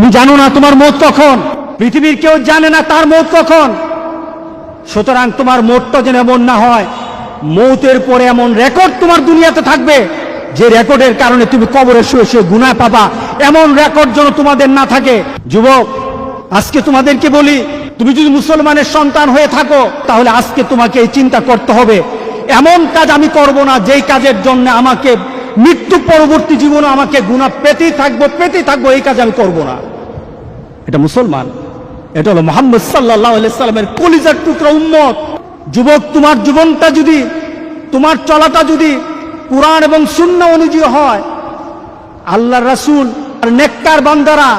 তুমি জানো না তোমার মত কখন? পৃথিবীর কেউ জানে না তার মত কখন? সুতরাং তোমার মোটটা যেন এমন না হয়, মৌতের পরে এমন রেকর্ড তোমার দুনিয়াতে থাকবে, যে রেকর্ডের কারণে তুমি কবরে শুয়ে শুয়ে গুণা পাবা। এমন রেকর্ড যেন তোমাদের না থাকে। যুবক, আজকে তোমাদেরকে বলি, তুমি যদি মুসলমানের সন্তান হয়ে থাকো, তাহলে আজকে তোমাকে এই চিন্তা করতে হবে। এমন কাজ আমি করব না যেই কাজের জন্য আমাকে মৃত্যু পরবর্তী জীবনে আমাকে গুণা পেতেই থাকব পেতেই থাকব, এই কাজ আমি করব না। এটা মুসলমান, এটা হলো মোহাম্মদ সাল্লাহ সাল্লামের কলিজার টুকরা উম্মত। যুবক, তোমার জীবনটা যদি, তোমার চলাটা যদি কোরআন এবং শূন্য অনুযায়ী হয় আল্লাহ রাসূল আর নেককার বান্দারা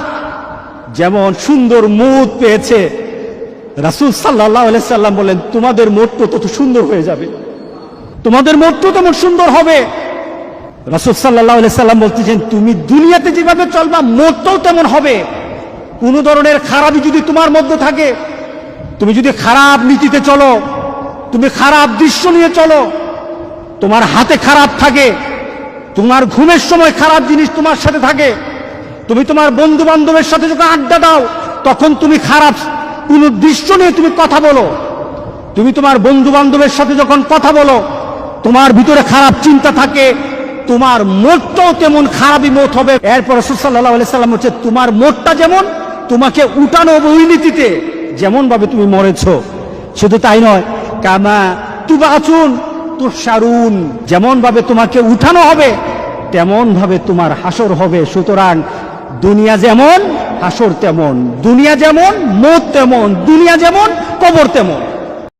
যেমন সুন্দর মুদ পেয়েছে, রাসূল সাল্লাহ সাল্লাম বলেন, তোমাদের মোটটো তত সুন্দর হয়ে যাবে। তোমাদের মোটটো তেমন সুন্দর হবে। রাসূল সাল্লাহ সাল্লাম বলতেছেন, তুমি দুনিয়াতে যেভাবে চলবা মোটটাও তেমন হবে। কোনো ধরনের খারাপই যদি তোমার মধ্যে থাকে, তুমি যদি খারাপ নীতিতে চলো, তুমি খারাপ দৃশ্য নিয়ে চলো, তোমার হাতে খারাপ থাকে, তোমার ঘুমের সময় খারাপ জিনিস তোমার সাথে থাকে, তুমি তোমার বন্ধু বান্ধবের সাথে যখন আড্ডা দাও, তখন তুমি খারাপ কোনো দৃশ্য নিয়ে তুমি কথা বলো। তুমি তোমার বন্ধু বান্ধবের সাথে যখন কথা বলো, তোমার ভিতরে খারাপ চিন্তা থাকে তোমার মোটটাও তেমন খারাপই মোট হবে। এরপর সাল্লাহ সাল্লাম হচ্ছে তোমার মোটটা যেমন, তোমাকে উঠানো হবে ওই নীতিতে যেমন ভাবে তুমি মরেছ। শুধু তাই নয়, কামা তুবা আচুন তোর সারুন যেমন ভাবে তোমাকে উঠানো হবে তেমন ভাবে তোমার হাসর হবে। সুতরাং দুনিয়া যেমন, হাসর তেমন, দুনিয়া যেমন মত তেমন, দুনিয়া যেমন, কবর তেমন।